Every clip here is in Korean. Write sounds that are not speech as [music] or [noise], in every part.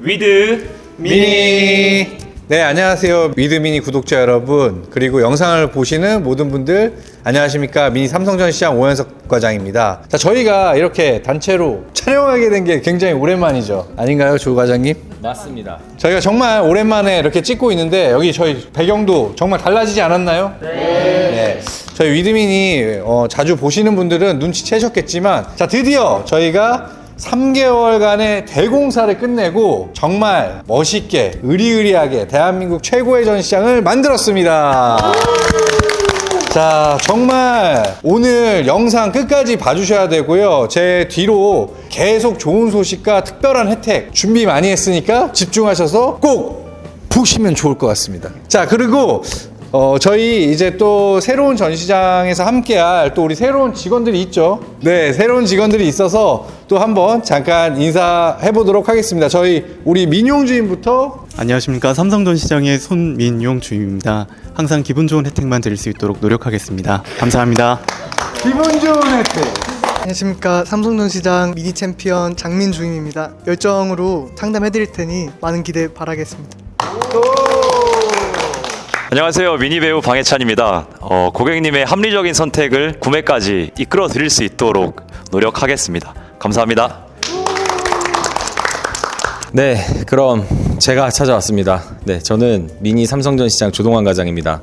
위드 미니. 네, 안녕하세요. 미드미니 구독자 여러분, 그리고 영상을 보시는 모든 분들, 안녕하십니까. 미니 삼성전 시장 오현석 과장입니다. 자, 저희가 이렇게 단체로 촬영하게 된 게 굉장히 오랜만이죠. 아닌가요, 조 과장님? 맞습니다. 저희가 정말 오랜만에 이렇게 찍고 있는데, 여기 저희 배경도 정말 달라지지 않았나요? 네. 저희 위드민이 어, 자주 보시는 분들은 눈치채셨겠지만, 자, 드디어 저희가 3개월간의 대공사를 끝내고 정말 멋있게 의리의리하게 대한민국 최고의 전시장을 만들었습니다. 자, 정말 오늘 영상 끝까지 봐주셔야 되고요. 제 뒤로 계속 좋은 소식과 특별한 혜택 준비 많이 했으니까 집중하셔서 꼭 보시면 좋을 것 같습니다. 자, 그리고 어, 저희 이제 또 새로운 전시장에서 함께할 또 우리 새로운 직원들이 있죠. 네, 새로운 직원들이 있어서 또 한번 잠깐 인사해 보도록 하겠습니다. 저희 우리 민용 주임부터 안녕하십니까 삼성전 시장의 손민용 주임입니다. 항상 기분 좋은 혜택만 드릴 수 있도록 노력하겠습니다. 감사합니다. 기분 좋은 혜택. 안녕하십니까 삼성전시장 미니 챔피언 장민 주임입니다. 열정으로 상담해드릴 테니 많은 기대 바라겠습니다. 안녕하세요. 미니 배우 방해찬입니다. 어, 고객님의 합리적인 선택을 구매까지 이끌어 드릴 수 있도록 노력하겠습니다. 감사합니다. 네, 그럼 제가 찾아왔습니다. 네, 저는 미니 삼성전 시장 조동환 과장입니다.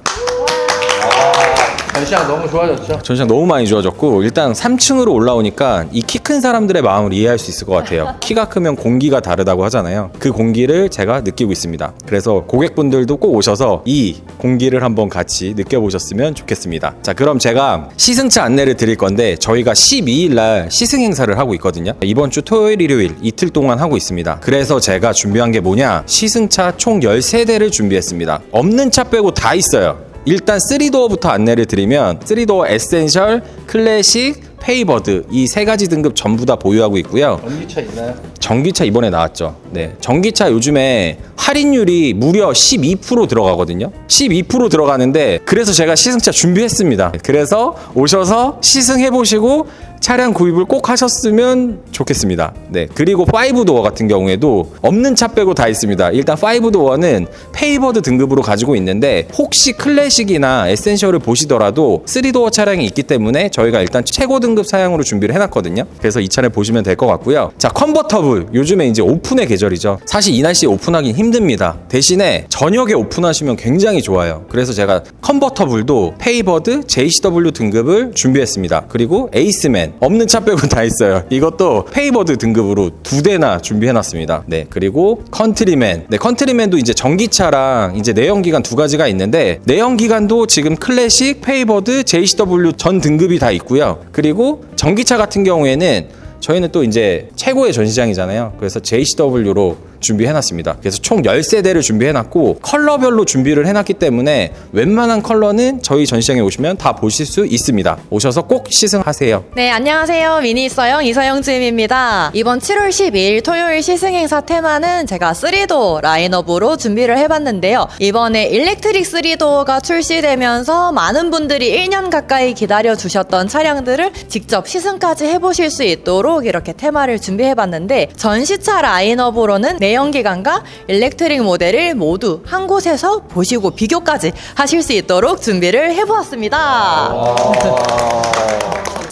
전시장 너무 좋아졌죠? 전시장 너무 많이 좋아졌고 일단 3층으로 올라오니까 이 키 큰 사람들의 마음을 이해할 수 있을 것 같아요. [laughs] 키가 크면 공기가 다르다고 하잖아요. 그 공기를 제가 느끼고 있습니다. 그래서 고객분들도 꼭 오셔서 이 공기를 한번 같이 느껴보셨으면 좋겠습니다. 자, 그럼 제가 시승차 안내를 드릴 건데 저희가 12일 날 시승 행사를 하고 있거든요. 이번 주 토요일, 일요일 이틀 동안 하고 있습니다. 그래서 제가 준비한 게 뭐냐? 시승차 총 13대를 준비했습니다. 없는 차 빼고 다 있어요. 일단 3도어부터 안내를 드리면 3도어 에센셜, 클래식, 페이버드 이 세 가지 등급 전부 다 보유하고 있고요. 전기차 있나요? 전기차 이번에 나왔죠. 네. 전기차 요즘에 할인율이 무려 12% 들어가거든요. 12% 들어가는데 그래서 제가 시승차 준비했습니다. 그래서 오셔서 시승해 보시고 차량 구입을 꼭 하셨으면 좋겠습니다. 네. 그리고 5도어 같은 경우에도 없는 차 빼고 다 있습니다. 일단 5도어는 페이버드 등급으로 가지고 있는데 혹시 클래식이나 에센셜을 보시더라도 3도어 차량이 있기 때문에 저희가 일단 최고 등급 사양으로 준비를 해놨거든요. 그래서 이 차를 보시면 될 것 같고요. 자, 컨버터블. 요즘에 이제 오픈의 계절이죠. 사실 이 날씨에 오픈하긴 힘듭니다. 대신에 저녁에 오픈하시면 굉장히 좋아요. 그래서 제가 컨버터블도 페이버드 JCW 등급을 준비했습니다. 그리고 에이스맨 없는 차 빼고 [laughs] 다 있어요. 이것도 페이버드 등급으로 두 대나 준비해놨습니다. 네, 그리고 컨트리맨. 네, 컨트리맨도 이제 전기차랑 이제 내연기관 두 가지가 있는데 내연기관도 지금 클래식, 페이버드, JCW 전 등급이 다 있고요. 그리고 전기차 같은 경우에는 저희는 또 이제 최고의 전시장이잖아요. 그래서 JCW로 준비해놨습니다. 그래서 총 13대를 준비해놨고 컬러별로 준비를 해놨기 때문에 웬만한 컬러는 저희 전시장에 오시면 다 보실 수 있습니다. 오셔서 꼭 시승하세요. 네, 안녕하세요. 미니 있어요. 이서영 주임입니다. 이번 7월 12일 토요일 시승 행사 테마는 제가 3도 라인업으로 준비를 해봤는데요. 이번에 일렉트릭 3도어가 출시되면서 많은 분들이 1년 가까이 기다려 주셨던 차량들을 직접 시승까지 해보실 수 있도록 이렇게 테마를 준비해봤는데 전시차 라인업으로는 내연기관과 일렉트릭 모델을 모두 한 곳에서 보시고 비교까지 하실 수 있도록 준비를 해보았습니다.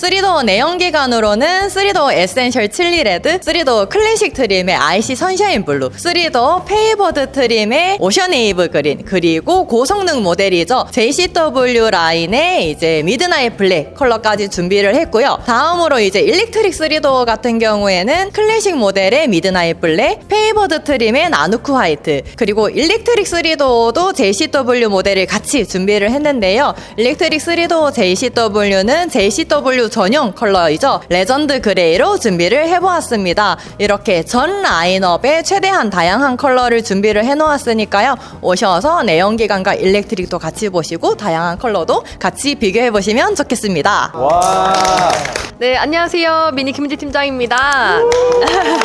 3도어 내연기관으로는 3도어 에센셜 칠리 레드, 3도어 클래식 트림의 IC 선샤인 블루, 3도어 페이버드 트림의 오션 에이브 그린, 그리고 고성능 모델이죠. JCW 라인의 이제 미드나잇 블랙 컬러까지 준비를 했고요. 다음으로 이제 일렉트릭 3도어 같은 경우에는 클래식 모델의 미드나잇 블랙, 페이버드 트림의 나누크 화이트, 그리고 일렉트릭 3도어도 JCW 모델을 같이 준비를 했는데요. 일렉트릭 3도어 JCW는 JCW 전용 컬러이죠. 레전드 그레이로 준비를 해보았습니다. 이렇게 전 라인업에 최대한 다양한 컬러를 준비를 해놓았으니까요. 오셔서 내연기관과 일렉트릭도 같이 보시고 다양한 컬러도 같이 비교해보시면 좋겠습니다. 와. 네, 안녕하세요. 미니 김지 팀장입니다.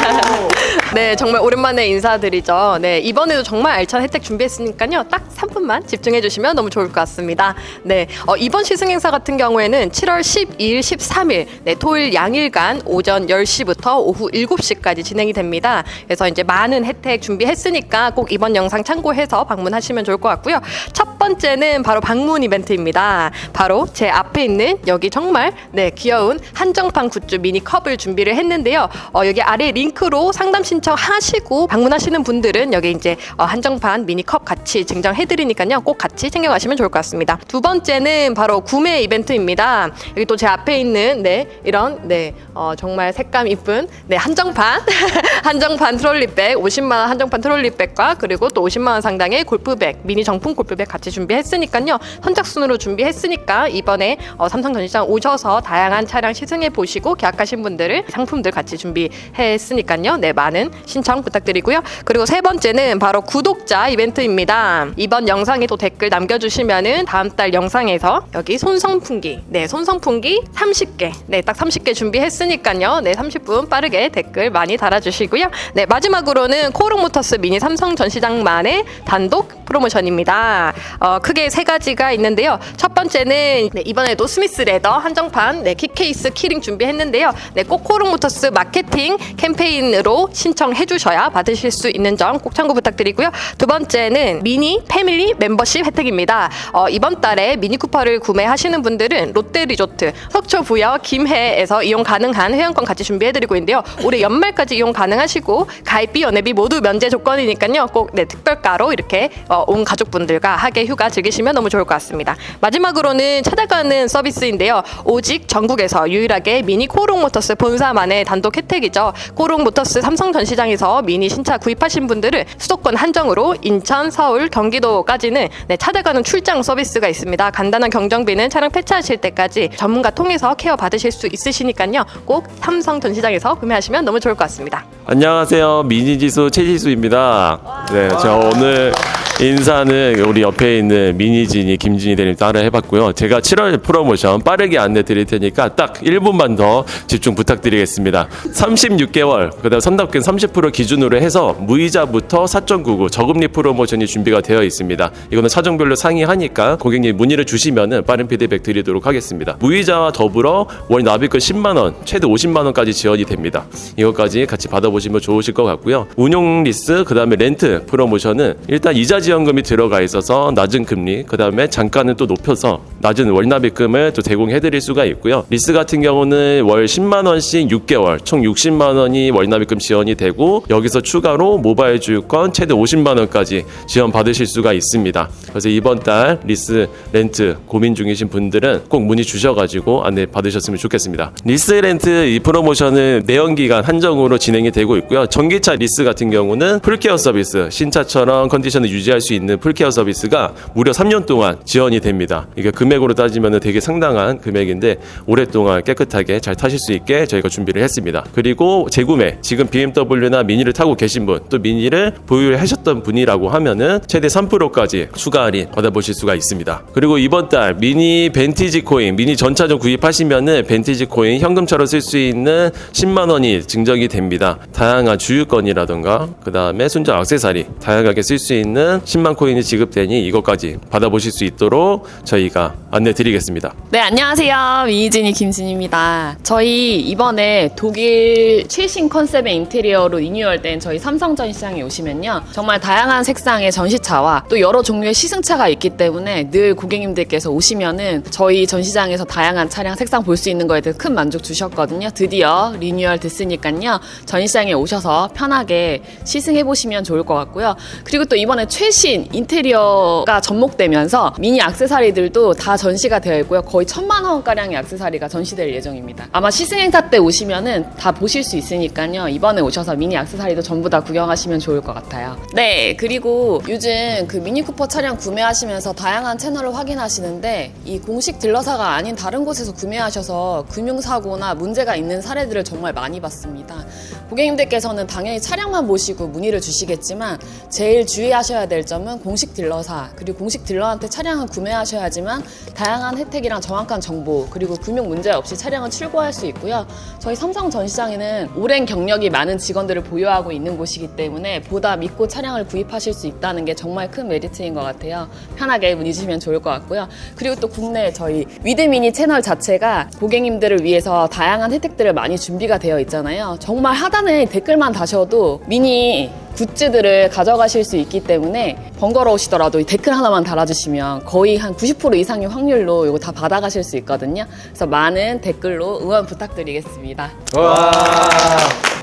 [laughs] 네, 정말 오랜만에 인사드리죠. 네, 이번에도 정말 알찬 혜택 준비했으니까요. 딱 3분만 집중해 주시면 너무 좋을 것 같습니다. 네, 어, 이번 시승 행사 같은 경우에는 7월 12일, 13일 네, 토요일 양일간 오전 10시부터 오후 7시까지 진행이 됩니다. 그래서 이제 많은 혜택 준비했으니까 꼭 이번 영상 참고해서 방문하시면 좋을 것 같고요. 첫 번째는 바로 방문 이벤트입니다. 바로 제 앞에 있는 여기 정말 네, 귀여운 한정판 굿즈 미니 컵을 준비를 했는데요. 어, 여기 아래 링크로 상담 신청하시고 방문하시는 분들은 여기 이제 어, 한정판 미니 컵 같이 증정해드리니까요. 꼭 같이 챙겨가시면 좋을 것 같습니다. 두 번째는 바로 구매 이벤트입니다. 여기 또 제 앞에 있는 네 이런 네 어, 정말 색감 이쁜 네 한정판 [laughs] 한정판 트롤리백 50만 원 한정판 트롤리백과 그리고 또 50만 원 상당의 골프백 미니 정품 골프백 같이 준비했으니까요. 선착순으로 준비했으니까 이번에 어, 삼성 전시장 오셔서 다양한 차량 시승해 보시고 계약하신 분들을 상품들 같이 준비했으니까요. 네 많은 신청 부탁드 리고요. 그리고 세 번째는 바로 구독자 이벤트입니다. 이번 영상에 또 댓글 남겨주시면은 다음 달 영상에서 여기 손선풍기, 네 손선풍기 30개, 네 딱 30개 준비했으니까요. 네 30분 빠르게 댓글 많이 달아주시고요. 네 마지막으로는 코오롱모터스 미니 삼성 전시장만의 단독 프로모션입니다. 어, 크게 세 가지가 있는데요. 첫 번째는 네, 이번에도 스미스 레더 한정판 네, 킥케이스 키링 준비했는데요. 네, 꼭 코오롱모터스 마케팅 캠페인으로 신청해 주셔야 받으실 수 있는 점 꼭 참고 부탁드리고요. 두 번째는 미니 패밀리 멤버십 혜택입니다. 어, 이번 달에 미니 쿠퍼를 구매하시는 분들은 롯데 리조트 석초 부여 김해에서 이용 가능한 회원권 같이 준비해드리고 있는데요. 올해 연말까지 이용 가능하시고 가입비 연회비 모두 면제 조건이니까요. 꼭 네, 특별가로 이렇게 어, 온 가족분들과 하계 휴가 즐기시면 너무 좋을 것 같습니다. 마지막으로는 찾아가는 서비스인데요. 오직 전국에서 유일하게 미니 코롱 모터스 본사만의 단독 혜택이죠. 코롱 모터스 삼성 전시장에서 미니 신차 구입하신 분들은 수도권 한정으로 인천, 서울, 경기도까지는 네, 찾아가는 출장 서비스가 있습니다. 간단한 경정비는 차량 폐차하실 때까지 전문가 통해서 케어 받으실 수 있으시니까요. 꼭 삼성 전시장에서 구매하시면 너무 좋을 것 같습니다. 안녕하세요. 미니지수 최지수입니다. 네, 저 오늘 인사는 우리 옆에 있는 미니진이 김진희 대리님 따라 해봤고요. 제가 7월 프로모션 빠르게 안내 드릴 테니까 딱 1분만 더 집중 부탁드리겠습니다. 36개월, 그 다음 선납금 30% 기준으로 해서 무이자부터 4.99 저금리 프로모션이 준비가 되어 있습니다. 이거는 차종별로 상이하니까 고객님 문의를 주시면은 빠른 피드백 드리도록 하겠습니다. 무이자와 더불어 월 납입금 10만원, 최대 50만원까지 지원이 됩니다. 이것까지 같이 받아보시면 좋으실 것 같고요. 운용 리스, 그 다음에 렌트 프로모션은 일단 이자 지 원금이 들어가 있어서 낮은 금리, 그 다음에 잠깐은 또 높여서 낮은 월납입금을 또 제공해드릴 수가 있고요. 리스 같은 경우는 월 10만 원씩 6개월, 총 60만 원이 월납입금 지원이 되고 여기서 추가로 모바일 주유권 최대 50만 원까지 지원 받으실 수가 있습니다. 그래서 이번 달 리스 렌트 고민 중이신 분들은 꼭 문의 주셔가지고 안내 받으셨으면 좋겠습니다. 리스 렌트 이 프로모션은 내연 기간 한정으로 진행이 되고 있고요. 전기차 리스 같은 경우는 풀케어 서비스, 신차처럼 컨디션을 유지할 수 있는 풀케어 서비스가 무려 3년 동안 지원이 됩니다. 이게 금액으로 따지면 되게 상당한 금액인데 오랫동안 깨끗하게 잘 타실 수 있게 저희가 준비를 했습니다. 그리고 재구매, 지금 BMW나 미니를 타고 계신 분, 또 미니를 보유하셨던 분이라고 하면은 최대 3%까지 추가 할인 받아보실 수가 있습니다. 그리고 이번 달 미니 벤티지 코인, 미니 전차전 구입하시면은 벤티지 코인 현금차로 쓸수 있는 10만 원이 증정이 됩니다. 다양한 주유권이라던가 그 다음에 순정 액세서리 다양하게 쓸 수 있는 10만 코인이 지급되니 이것까지 받아보실 수 있도록 저희가 안내 드리겠습니다. 네, 안녕하세요. 미니진이 김진입니다. 저희 이번에 독일 최신 컨셉의 인테리어로 리뉴얼된 저희 삼성 전시장에 오시면요. 정말 다양한 색상의 전시차와 또 여러 종류의 시승차가 있기 때문에 늘 고객님들께서 오시면은 저희 전시장에서 다양한 차량 색상 볼 수 있는 거에 대해서 큰 만족 주셨거든요. 드디어 리뉴얼 됐으니까요. 전시장에 오셔서 편하게 시승해 보시면 좋을 것 같고요. 그리고 또 이번에 최신 인테리어가 접목되면서 미니 액세서리들도 다 전시가 되어 있고요. 거의 천만 원가량의 액세서리가 전시될 예정입니다. 아마 시승 행사 때 오시면은 다 보실 수 있으니까요. 이번에 오셔서 미니 액세서리도 전부 다 구경하시면 좋을 것 같아요. 네, 그리고 요즘 그 미니 쿠퍼 차량 구매하시면서 다양한 채널을 확인하시는데 이 공식 딜러사가 아닌 다른 곳에서 구매하셔서 금융사고나 문제가 있는 사례들을 정말 많이 봤습니다. 고객님들께서는 당연히 차량만 보시고 문의를 주시겠지만 제일 주의하셔야 될 점은 공식 딜러사 그리고 공식 딜러한테 차량을 구매하셔야지만 다양한 혜택이랑 정확한 정보 그리고 금융 문제 없이 차량을 출고할 수 있고요. 저희 삼성 전시장에는 오랜 경력이 많은 직원들을 보유하고 있는 곳이기 때문에 보다 믿고 차량을 구입하실 수 있다는 게 정말 큰 메리트인 것 같아요. 편하게 문의 주시면 좋을 것 같고요. 그리고 또 국내 저희 위드미니 채널 자체가 고객님들을 위해서 다양한 혜택들을 많이 준비가 되어 있잖아요. 정말 하단에 댓글만 다셔도 미니 굿즈들을 가져가실 수 있기 때문에 번거로우시더라도 이 댓글 하나만 달아주시면 거의 한 90% 이상의 확률로 이거 다 받아가실 수 있거든요. 그래서 많은 댓글로 응원 부탁드리겠습니다. 와.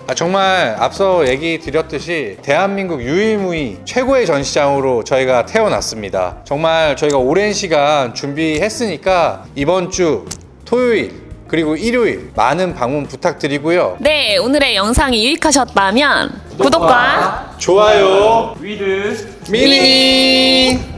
아, 정말 앞서 얘기 드렸듯이 대한민국 유일무이 최고의 전시장으로 저희가 태어났습니다. 정말 저희가 오랜 시간 준비했으니까 이번 주 토요일 그리고 일요일 많은 방문 부탁드리고요. 네, 오늘의 영상이 유익하셨다면 구독과 좋아요. 위드 미니.